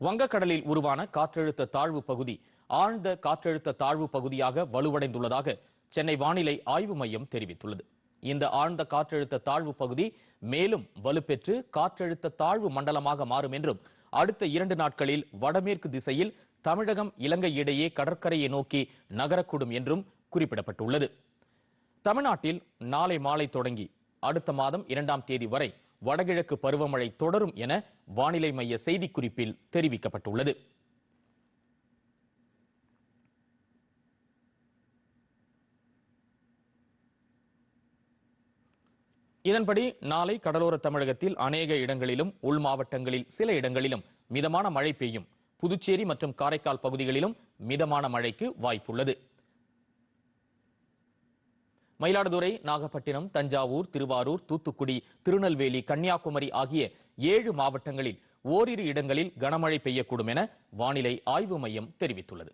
வங்கக்கடலில் உருவான காற்றழுத்த தாழ்வு பகுதி ஆழ்ந்த காற்றழுத்த தாழ்வு பகுதியாக வலுவடைந்துள்ளதாக சென்னை வானிலை ஆய்வு மையம் தெரிவித்துள்ளது. இந்த ஆழ்ந்த காற்றழுத்த தாழ்வு பகுதி மேலும் வலுப்பெற்று காற்றழுத்த தாழ்வு மண்டலமாக மாறும் என்றும் அடுத்த இரண்டு நாட்களில் வடமேற்கு திசையில் தமிழகம் இலங்கை இடையே கடற்கரையை நோக்கி நகரக்கூடும் என்றும் குறிப்பிடப்பட்டுள்ளது. தமிழ்நாட்டில் நாளை மாலை தொடங்கி அடுத்த மாதம் இரண்டாம் தேதி வரை வடகிழக்கு பருவமழை தொடரும் என வானிலை மைய செய்திக்குறிப்பில் தெரிவிக்கப்பட்டுள்ளது. இதன்படி நாளை கடலோர தமிழகத்தில் அநேக இடங்களிலும் உள் மாவட்டங்களில் சில இடங்களிலும் மிதமான மழை பெய்யும். புதுச்சேரி மற்றும் காரைக்கால் பகுதிகளிலும் மிதமான மழைக்கு வாய்ப்புள்ளது. மயிலாடுதுறை நாகப்பட்டினம் தஞ்சாவூர் திருவாரூர் தூத்துக்குடி திருநெல்வேலி கன்னியாகுமரி ஆகிய ஏழு மாவட்டங்களில் ஓரிரு இடங்களில் கனமழை பெய்யக்கூடும் என வானிலை ஆய்வு மையம் தெரிவித்துள்ளது.